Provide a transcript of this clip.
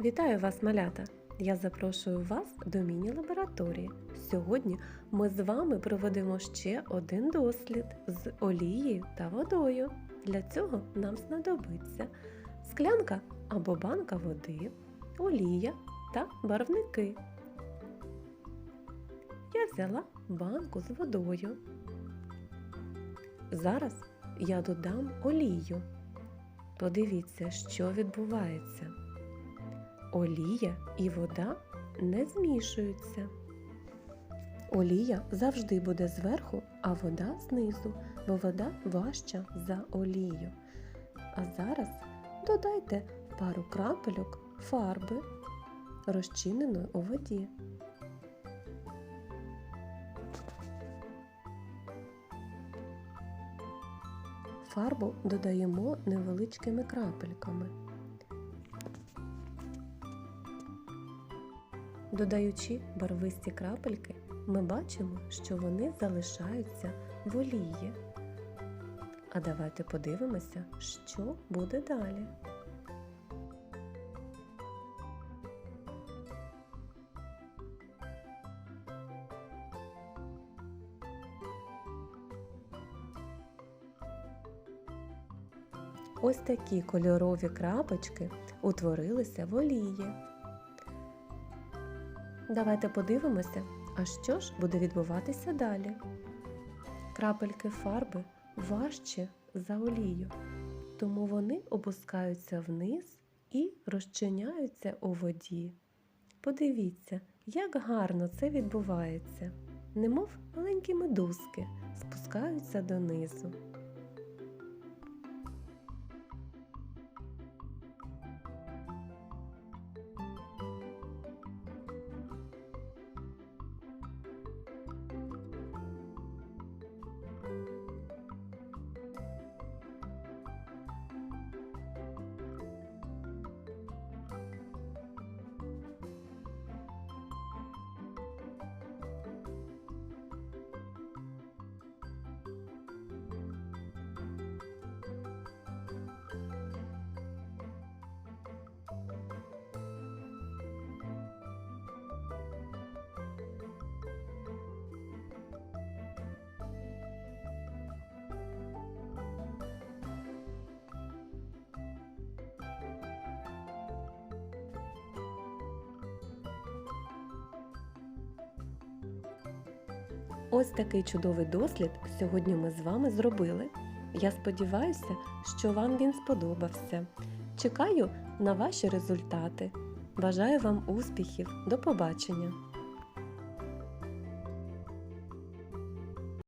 Вітаю вас, малята! Я запрошую вас до міні-лабораторії. Сьогодні ми з вами проведемо ще один дослід з олією та водою. Для цього нам знадобиться склянка або банка води, олія та барвники. Я взяла банку з водою. Зараз я додам олію. Подивіться, що відбувається. Олія і вода не змішуються. Олія завжди буде зверху, а вода знизу, бо вода важча за олію. А зараз додайте пару крапельок фарби, розчиненої у воді. Фарбу додаємо невеличкими крапельками. Додаючи барвисті крапельки, ми бачимо, що вони залишаються в олії. А давайте подивимося, що буде далі. Ось такі кольорові крапочки утворилися в олії. Давайте подивимося, а що ж буде відбуватися далі. Крапельки фарби важче за олію, тому вони опускаються вниз і розчиняються у воді. Подивіться, як гарно це відбувається, немов маленькі медузки спускаються донизу. Ось такий чудовий дослід сьогодні ми з вами зробили. Я сподіваюся, що вам він сподобався. Чекаю на ваші результати. Бажаю вам успіхів. До побачення!